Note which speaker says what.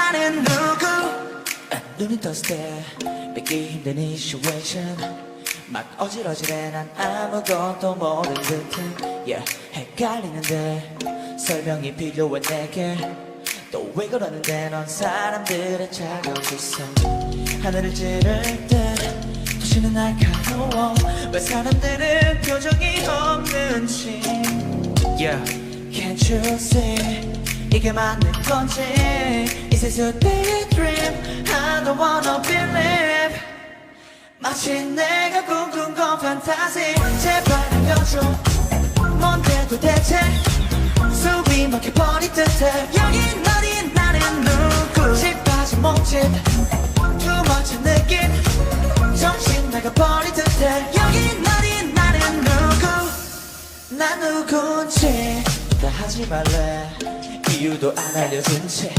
Speaker 1: 나는 누구? 눈이 떴을 때 믿기 힘든 이 situation. 막 어질어질해 난 아무것도 모르는 듯해. Yeah, 헷갈리는데 설명이 필요해 내게. 또 왜 그러는데 넌 사람들의 자격이 있어. 하늘을 찌를 때 도시는 날카로워. 왜 사람들은 표정이 없는지. Yeah. Can't you see? 이게 맞는 건지 Is this a daydream I don't wanna believe. 마치 내가 꿈꾼 건 판타지 제발 알려줘. 뭔데 도대체? 숨이 막혀버릴 듯해. 여긴 어디 나는 누구? 집 빠진 몸짓 much 느낌. 정신 나가버릴 듯해. 여긴 어디 나는 누구? 난 누군지. 다 하지 말래. 이유도 안 알려준 채